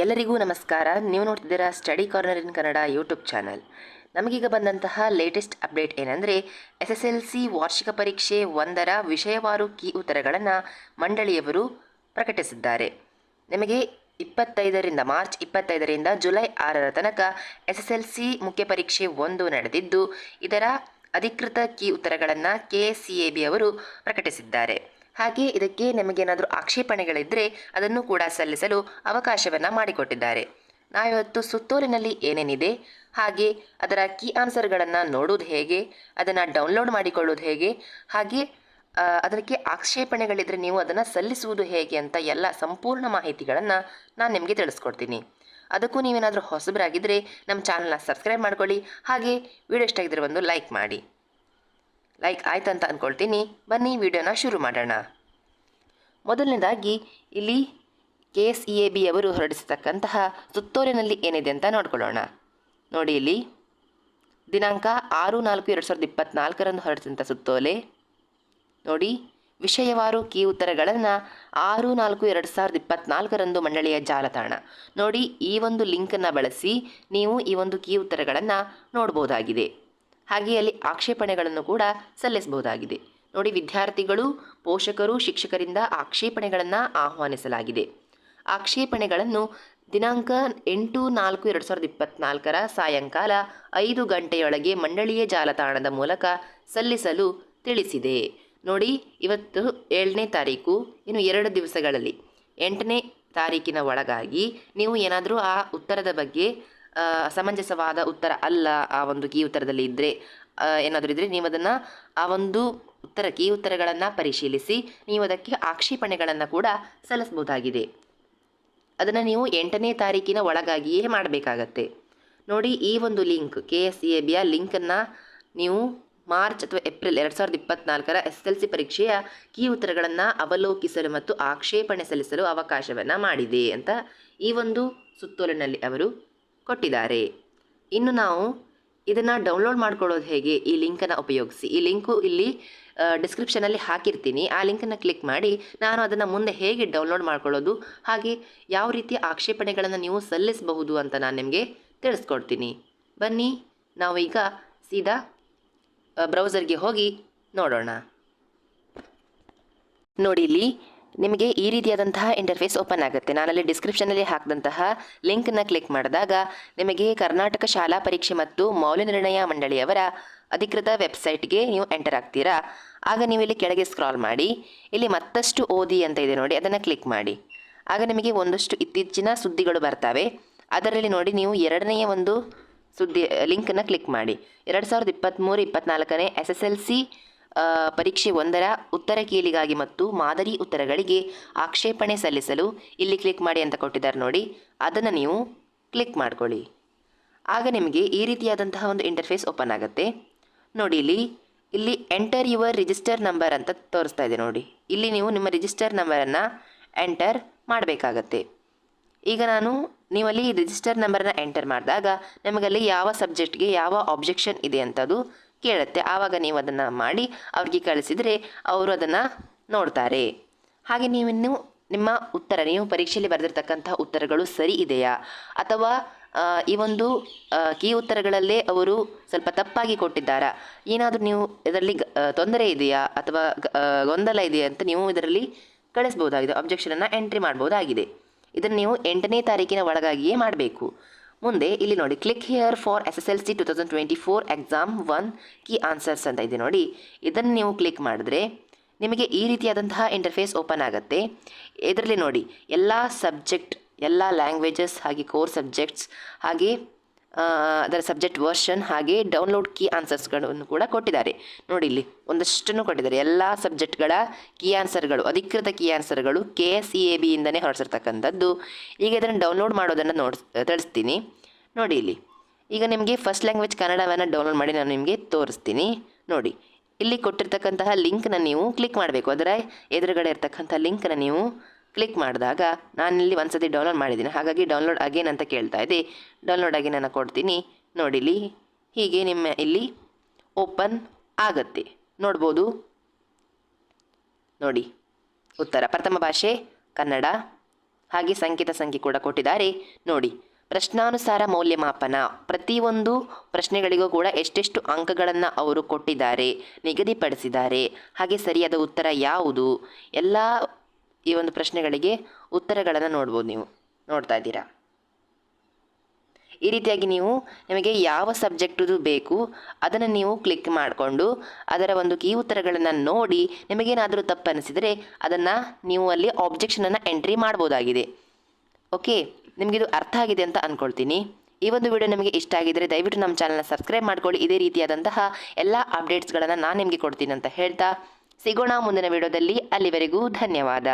ಎಲ್ಲರಿಗೂ ನಮಸ್ಕಾರ. ನೀವು ನೋಡ್ತಿದ್ದೀರಾ study corner in Kannada YouTube channel. ನಮಗೀಗ ಬಂದಂತಹ ಲೇಟೆಸ್ಟ್ ಅಪ್ಡೇಟ್ ಏನಂದರೆ, ಎಸ್ ಎಸ್ ಎಲ್ ಸಿ ವಾರ್ಷಿಕ ಪರೀಕ್ಷೆ ಒಂದರ ವಿಷಯವಾರು ಕೀ ಉತ್ತರಗಳನ್ನು ಮಂಡಳಿಯವರು ಪ್ರಕಟಿಸಿದ್ದಾರೆ. ನಿಮಗೆ ಇಪ್ಪತ್ತೈದರಿಂದ, ಮಾರ್ಚ್ ಇಪ್ಪತ್ತೈದರಿಂದ ಜುಲೈ ಆರರ ತನಕ ಎಸ್ ಎಸ್ ಎಲ್ ಸಿ ಮುಖ್ಯ ಪರೀಕ್ಷೆ ಒಂದು ನಡೆದಿದ್ದು, ಇದರ ಅಧಿಕೃತ ಕೀ ಉತ್ತರಗಳನ್ನು ಕೆ ಸಿ ಎ ಬಿ ಅವರು ಪ್ರಕಟಿಸಿದ್ದಾರೆ. ಹಾಗೆ ಇದಕ್ಕೆ ನಿಮಗೇನಾದರೂ ಆಕ್ಷೇಪಣೆಗಳಿದ್ದರೆ ಅದನ್ನು ಕೂಡ ಸಲ್ಲಿಸಲು ಅವಕಾಶವನ್ನು ಮಾಡಿಕೊಟ್ಟಿದ್ದಾರೆ. ನಾವಿವತ್ತು ಸುತ್ತೋಲಿನಲ್ಲಿ ಏನೇನಿದೆ? ಹಾಗೆ ಅದರ ಕೀ ಆನ್ಸರ್ಗಳನ್ನು ನೋಡೋದು ಹೇಗೆ? ಅದನ್ನು ಡೌನ್ಲೋಡ್ ಮಾಡಿಕೊಳ್ಳೋದು ಹೇಗೆ? ಹಾಗೆ ಅದಕ್ಕೆ ಆಕ್ಷೇಪಣೆಗಳಿದ್ದರೆ ನೀವು ಅದನ್ನು ಸಲ್ಲಿಸುವುದು ಹೇಗೆ ಅಂತ ಎಲ್ಲ ಸಂಪೂರ್ಣ ಮಾಹಿತಿಗಳನ್ನು ನಾನು ನಿಮಗೆ ತಿಳಿಸ್ಕೊಡ್ತೀನಿ. ಅದಕ್ಕೂ ನೀವೇನಾದರೂ ಹೊಸಬರಾಗಿದ್ದರೆ ನಮ್ಮ ಚಾನಲ್ನ ಸಬ್ಸ್ಕ್ರೈಬ್ ಮಾಡ್ಕೊಳ್ಳಿ. ಹಾಗೆ ವಿಡಿಯೋ ಇಷ್ಟ ಆಗಿದ್ರೆ ಒಂದು ಲೈಕ್ ಮಾಡಿ. ಲೈಕ್ ಆಯ್ತಂತ ಅಂದ್ಕೊಳ್ತೀನಿ ಬನ್ನಿ, ವಿಡಿಯೋನ ಶುರು ಮಾಡೋಣ. ಮೊದಲನೇದಾಗಿ, ಇಲ್ಲಿ K S E A B ಅವರು ಹೊರಡಿಸತಕ್ಕಂತಹ ಸುತ್ತೋಲಿನಲ್ಲಿ ಏನಿದೆ ಅಂತ ನೋಡ್ಕೊಳ್ಳೋಣ. ನೋಡಿ ಇಲ್ಲಿ. ದಿನಾಂಕ ಆರು ನಾಲ್ಕು ಎರಡು ಸಾವಿರದ ಇಪ್ಪತ್ತ್ನಾಲ್ಕರಂದು ಹೊರಡಿಸಿದಂಥ ಸುತ್ತೋಲೆ. ನೋಡಿ, ವಿಷಯವಾರು ಕೀ ಉತ್ತರಗಳನ್ನು ಆರು ನಾಲ್ಕು ಎರಡು ಸಾವಿರದ ಇಪ್ಪತ್ತ್ನಾಲ್ಕರಂದು ಮಂಡಳಿಯ ಜಾಲತಾಣ. ನೋಡಿ, ಈ ಒಂದು ಲಿಂಕನ್ನು ಬಳಸಿ ನೀವು ಈ ಒಂದು ಕೀ ಉತ್ತರಗಳನ್ನು ನೋಡ್ಬೋದಾಗಿದೆ. ಹಾಗೆ ಅಲ್ಲಿ ಆಕ್ಷೇಪಣೆಗಳನ್ನು ಕೂಡ ಸಲ್ಲಿಸಬಹುದಾಗಿದೆ. ನೋಡಿ, ವಿದ್ಯಾರ್ಥಿಗಳು, ಪೋಷಕರು, ಶಿಕ್ಷಕರಿಂದ ಆಕ್ಷೇಪಣೆಗಳನ್ನು ಆಹ್ವಾನಿಸಲಾಗಿದೆ. ಆಕ್ಷೇಪಣೆಗಳನ್ನು ದಿನಾಂಕ ಎಂಟು ನಾಲ್ಕು ಎರಡು ಸಾವಿರದ ಇಪ್ಪತ್ನಾಲ್ಕರ ಸಾಯಂಕಾಲ ಐದು ಗಂಟೆಯೊಳಗೆ ಮಂಡಳಿಯ ಜಾಲತಾಣದ ಮೂಲಕ ಸಲ್ಲಿಸಲು ತಿಳಿಸಿದೆ. ನೋಡಿ, ಇವತ್ತು ಏಳನೇ ತಾರೀಕು, ಇನ್ನು ಎರಡು ದಿವಸಗಳಲ್ಲಿ. ಎಂಟನೇ ತಾರೀಕಿನ ಒಳಗಾಗಿ ನೀವು ಏನಾದರೂ ಆ ಉತ್ತರದ ಬಗ್ಗೆ ಸಮಂಜಸವಾದ ಉತ್ತರ ಅಲ್ಲ ಆ ಒಂದು ಕೀ ಉತ್ತರದಲ್ಲಿ ಇದ್ದರೆ ಏನಾದರೂ ಇದ್ದರೆ ನೀವು ಅದನ್ನು ಆ ಒಂದು ಉತ್ತರ, ಕೀ ಉತ್ತರಗಳನ್ನು ಪರಿಶೀಲಿಸಿ, ನೀವು ಅದಕ್ಕೆ ಆಕ್ಷೇಪಣೆಗಳನ್ನು ಕೂಡ ಸಲ್ಲಿಸಬಹುದಾಗಿದೆ. ಅದನ್ನು ನೀವು ಎಂಟನೇ ತಾರೀಕಿನ ಒಳಗಾಗಿಯೇ ಮಾಡಬೇಕಾಗತ್ತೆ. ನೋಡಿ, ಈ ಒಂದು ಲಿಂಕ್ ಕೆ ಎಸ್ ಎ ಬಿಯ ಲಿಂಕನ್ನು ನೀವು ಮಾರ್ಚ್ ಅಥವಾ ಏಪ್ರಿಲ್ ಎರಡು ಸಾವಿರದ ಇಪ್ಪತ್ನಾಲ್ಕರ ಎಸ್ ಎಲ್ ಸಿ ಪರೀಕ್ಷೆಯ ಕೀ ಉತ್ತರಗಳನ್ನು ಅವಲೋಕಿಸಲು ಮತ್ತು ಆಕ್ಷೇಪಣೆ ಸಲ್ಲಿಸಲು ಅವಕಾಶವನ್ನು ಮಾಡಿದೆ ಅಂತ ಈ ಒಂದು ಸುತ್ತೋಲಿನಲ್ಲಿ ಅವರು ಕೊಟ್ಟಿದ್ದಾರೆ. ಇನ್ನು ನಾವು ಇದನ್ನು ಡೌನ್ಲೋಡ್ ಮಾಡ್ಕೊಳ್ಳೋದು ಹೇಗೆ? ಈ ಲಿಂಕನ್ನು ಉಪಯೋಗಿಸಿ. ಈ ಲಿಂಕು ಇಲ್ಲಿ ಡಿಸ್ಕ್ರಿಪ್ಷನಲ್ಲಿ ಹಾಕಿರ್ತೀನಿ. ಆ ಲಿಂಕನ್ನು ಕ್ಲಿಕ್ ಮಾಡಿ ನಾನು ಅದನ್ನು ಮುಂದೆ ಹೇಗೆ ಡೌನ್ಲೋಡ್ ಮಾಡ್ಕೊಳ್ಳೋದು? ಹಾಗೆ ಯಾವ ರೀತಿಯ ಆಕ್ಷೇಪಣೆಗಳನ್ನು ನೀವು ಸಲ್ಲಿಸಬಹುದು ಅಂತ ನಾನು ನಿಮಗೆ ತಿಳಿಸ್ಕೊಡ್ತೀನಿ. ಬನ್ನಿ, ನಾವೀಗ ಸೀದಾ ಬ್ರೌಸರ್ಗೆ ಹೋಗಿ ನೋಡೋಣ. ನೋಡಿ ಇಲ್ಲಿ ನಿಮಗೆ ಈ ರೀತಿಯಾದಂತಹ ಇಂಟರ್ಫೇಸ್ ಓಪನ್ ಆಗುತ್ತೆ. ನಾನಲ್ಲಿ ಡಿಸ್ಕ್ರಿಪ್ಷನಲ್ಲಿ ಹಾಕಿದಂತಹ ಲಿಂಕ್ನ ಕ್ಲಿಕ್ ಮಾಡಿದಾಗ ನಿಮಗೆ ಕರ್ನಾಟಕ ಶಾಲಾ ಪರೀಕ್ಷೆ ಮತ್ತು ಮೌಲ್ಯನಿರ್ಣಯ ಮಂಡಳಿಯವರ ಅಧಿಕೃತ ವೆಬ್ಸೈಟ್ಗೆ ನೀವು ಎಂಟರ್ ಆಗ್ತೀರಾ. ಆಗ ನೀವು ಇಲ್ಲಿ ಕೆಳಗೆ ಸ್ಕ್ರಾಲ್ ಮಾಡಿ, ಇಲ್ಲಿ ಮತ್ತಷ್ಟು ಓದಿ ಅಂತ ಇದೆ ನೋಡಿ, ಅದನ್ನು ಕ್ಲಿಕ್ ಮಾಡಿ. ಆಗ ನಿಮಗೆ ಒಂದಷ್ಟು ಇತ್ತೀಚಿನ ಸುದ್ದಿಗಳು ಬರ್ತವೆ. ಅದರಲ್ಲಿ ನೋಡಿ ನೀವು ಎರಡನೆಯ ಒಂದು ಸುದ್ದಿ ಲಿಂಕನ್ನು ಕ್ಲಿಕ್ ಮಾಡಿ. ಎರಡು ಸಾವಿರದ ಇಪ್ಪತ್ತ್ಮೂರು ಇಪ್ಪತ್ತ್ನಾಲ್ಕನೇ ಎಸ್ ಎಸ್ ಎಲ್ ಸಿ ಪರೀಕ್ಷೆ ಒಂದರ ಉತ್ತರ ಕೀಲಿಗಾಗಿ ಮತ್ತು ಮಾದರಿ ಉತ್ತರಗಳಿಗೆ ಆಕ್ಷೇಪಣೆ ಸಲ್ಲಿಸಲು ಇಲ್ಲಿ ಕ್ಲಿಕ್ ಮಾಡಿ ಅಂತ ಕೊಟ್ಟಿದ್ದಾರೆ ನೋಡಿ. ಅದನ್ನು ನೀವು ಕ್ಲಿಕ್ ಮಾಡ್ಕೊಳ್ಳಿ. ಆಗ ನಿಮಗೆ ಈ ರೀತಿಯಾದಂತಹ ಒಂದು ಇಂಟರ್ಫೇಸ್ ಓಪನ್ ಆಗುತ್ತೆ. ನೋಡಿ ಇಲ್ಲಿ ಇಲ್ಲಿ ಎಂಟರ್ ಯುವರ್ ರಿಜಿಸ್ಟರ್ ನಂಬರ್ ಅಂತ ತೋರಿಸ್ತಾ ಇದೆ ನೋಡಿ. ಇಲ್ಲಿ ನೀವು ನಿಮ್ಮ ರಿಜಿಸ್ಟರ್ ನಂಬರನ್ನು ಎಂಟರ್ ಮಾಡಬೇಕಾಗತ್ತೆ. ಈಗ ನಾನು ನೀವಲ್ಲಿ ರಿಜಿಸ್ಟರ್ ನಂಬರನ್ನು ಎಂಟರ್ ಮಾಡಿದಾಗ ನಿಮಗಲ್ಲಿ ಯಾವ ಸಬ್ಜೆಕ್ಟ್ಗೆ ಯಾವ ಆಬ್ಜೆಕ್ಷನ್ ಇದೆ ಅಂತದು ಕೇಳುತ್ತೆ. ಆವಾಗ ನೀವು ಅದನ್ನು ಮಾಡಿ ಅವ್ರಿಗೆ ಕಳಿಸಿದರೆ ಅವರು ಅದನ್ನು ನೋಡ್ತಾರೆ. ಹಾಗೆ ನೀವಿನ್ನು ನಿಮ್ಮ ಉತ್ತರ, ನೀವು ಪರೀಕ್ಷೆಯಲ್ಲಿ ಬರೆದಿರ್ತಕ್ಕಂಥ ಉತ್ತರಗಳು ಸರಿ ಇದೆಯಾ? ಅಥವಾ ಈ ಒಂದು ಕೀ ಉತ್ತರಗಳಲ್ಲೇ ಅವರು ಸ್ವಲ್ಪ ತಪ್ಪಾಗಿ ಕೊಟ್ಟಿದ್ದಾರಾ? ಏನಾದರೂ ನೀವು ಇದರಲ್ಲಿ ತೊಂದರೆ ಇದೆಯಾ? ಅಥವಾ ಗೊಂದಲ ಇದೆಯಾ ಅಂತ ನೀವು ಇದರಲ್ಲಿ ಕಳಿಸ್ಬೋದಾಗಿದೆ. ಅಬ್ಜೆಕ್ಷನನ್ನು ಎಂಟ್ರಿ ಮಾಡ್ಬೋದಾಗಿದೆ. ಇದನ್ನು ನೀವು ಎಂಟನೇ ತಾರೀಕಿನ ಒಳಗಾಗಿಯೇ ಮಾಡಬೇಕು. ಮುಂದೆ ಇಲ್ಲಿ ನೋಡಿ click here for S S L C two thousand twenty four exam one key answers ಅಂತ ಇದೆ ನೋಡಿ. ಇದನ್ನು ನೀವು ಕ್ಲಿಕ್ ಮಾಡಿದ್ರೆ ನಿಮಗೆ ಈ ರೀತಿಯಾದಂತಹ ಇಂಟರ್ಫೇಸ್ ಓಪನ್ ಆಗುತ್ತೆ. ಇದರಲ್ಲಿ ನೋಡಿ, ಎಲ್ಲ ಸಬ್ಜೆಕ್ಟ್ ಎಲ್ಲ ಲ್ಯಾಂಗ್ವೇಜಸ್ ಹಾಗೆ ಕೋರ್ ಸಬ್ಜೆಕ್ಟ್ಸ್ ಹಾಗೆ ಅದರ ಸಬ್ಜೆಕ್ಟ್ ವರ್ಷನ್ ಹಾಗೆ ಡೌನ್ಲೋಡ್ ಕೀ ಆನ್ಸರ್ಸ್ಗಳನ್ನು ಕೂಡ ಕೊಟ್ಟಿದ್ದಾರೆ. ನೋಡಿ ಇಲ್ಲಿ, ಒಂದಷ್ಟನ್ನು ಕೊಟ್ಟಿದ್ದಾರೆ. ಎಲ್ಲ ಸಬ್ಜೆಕ್ಟ್ಗಳ ಕೀ ಆನ್ಸರ್ಗಳು ಅಧಿಕೃತ ಕೀ ಆನ್ಸರ್ಗಳು ಕೆ ಎಸ್ ಇ ಎ ಬಿಯಿಂದನೇ ಹೊರಡಿಸಿರ್ತಕ್ಕಂಥದ್ದು. ಈಗ ಇದನ್ನು ಡೌನ್ಲೋಡ್ ಮಾಡೋದನ್ನು ನೋಡ್, ತಿಳಿಸ್ತೀನಿ. ನೋಡಿ ಇಲ್ಲಿ, ಈಗ ನಿಮಗೆ ಫಸ್ಟ್ ಲ್ಯಾಂಗ್ವೇಜ್ ಕನ್ನಡವನ್ನು ಡೌನ್ಲೋಡ್ ಮಾಡಿ ನಾನು ನಿಮಗೆ ತೋರಿಸ್ತೀನಿ. ನೋಡಿ, ಇಲ್ಲಿ ಕೊಟ್ಟಿರ್ತಕ್ಕಂತಹ ಲಿಂಕ್ನ ನೀವು ಕ್ಲಿಕ್ ಮಾಡಬೇಕು. ಅದರ ಎದುರುಗಡೆ ಇರ್ತಕ್ಕಂಥ ಲಿಂಕ್ನ ನೀವು ಕ್ಲಿಕ್ ಮಾಡಿದಾಗ ನಾನಿಲ್ಲಿ ಒಂದ್ಸತಿ ಡೌನ್ಲೋಡ್ ಮಾಡಿದ್ದೀನಿ. ಹಾಗಾಗಿ ಡೌನ್ಲೋಡ್ ಅಗೇನ್ ಅಂತ ಕೇಳ್ತಾ ಇದೆ. ಡೌನ್ಲೋಡ್ ಅಗೇನ್ ನಾನು ಕೊಡ್ತೀನಿ. ನೋಡಿಲಿ. ಹೀಗೆ ನಿಮ್ಮ ಇಲ್ಲಿ ಓಪನ್ ಆಗತ್ತೆ. ನೋಡ್ಬೋದು. ನೋಡಿ. ಉತ್ತರ. ಪ್ರಥಮ ಭಾಷೆ ಕನ್ನಡ. ಹಾಗೆ ಸಂಕೇತ ಸಂಖ್ಯೆ ಕೂಡ ಕೊಟ್ಟಿದ್ದಾರೆ. ನೋಡಿ. ಪ್ರಶ್ನಾನುಸಾರ ಮೌಲ್ಯಮಾಪನ. ಪ್ರತಿಯೊಂದು ಪ್ರಶ್ನೆಗಳಿಗೂ ಕೂಡ ಎಷ್ಟೆಷ್ಟು ಅಂಕಗಳನ್ನು ಅವರು ಕೊಟ್ಟಿದ್ದಾರೆ, ನಿಗದಿಪಡಿಸಿದ್ದಾರೆ. ಹಾಗೆ ಸರಿಯಾದ ಉತ್ತರ ಯಾವುದು? ಎಲ್ಲ ಈ ಒಂದು ಪ್ರಶ್ನೆಗಳಿಗೆ ಉತ್ತರಗಳನ್ನು ನೋಡ್ಬೋದು ನೀವು. ನೋಡ್ತಾ ಇದ್ದೀರಾ? ಈ ರೀತಿಯಾಗಿ ನೀವು ನಿಮಗೆ ಯಾವ ಸಬ್ಜೆಕ್ಟದು ಬೇಕು, ಅದನ್ನು ನೀವು ಕ್ಲಿಕ್ ಮಾಡಿಕೊಂಡು ಅದರ ಒಂದು ಕೀ ಉತ್ತರಗಳನ್ನು ನೋಡಿ ನಿಮಗೇನಾದರೂ ತಪ್ಪು ಅನಿಸಿದರೆ ಅದನ್ನು ನೀವು ಅಲ್ಲಿ ಆಬ್ಜೆಕ್ಷನನ್ನು ಎಂಟ್ರಿ ಮಾಡ್ಬೋದಾಗಿದೆ. ಓಕೆ? ನಿಮಗಿದು ಅರ್ಥ ಆಗಿದೆ ಅಂತ ಅಂದ್ಕೊಳ್ತೀನಿ ಈ ಒಂದು ವಿಡಿಯೋ ನಿಮಗೆ ಇಷ್ಟ ಆಗಿದ್ದರೆ ದಯವಿಟ್ಟು ನಮ್ಮ ಚಾನಲ್ನ ಸಬ್ಸ್ಕ್ರೈಬ್ ಮಾಡ್ಕೊಳ್ಳಿ. ಇದೇ ರೀತಿಯಾದಂತಹ ಎಲ್ಲ ಅಪ್ಡೇಟ್ಸ್ಗಳನ್ನು ನಾನು ನಿಮಗೆ ಕೊಡ್ತೀನಿ ಅಂತ ಹೇಳ್ತಾ ಸಿಗೋಣ ಮುಂದಿನ ವಿಡಿಯೋದಲ್ಲಿ. ಅಲ್ಲಿವರೆಗೂ ಧನ್ಯವಾದ.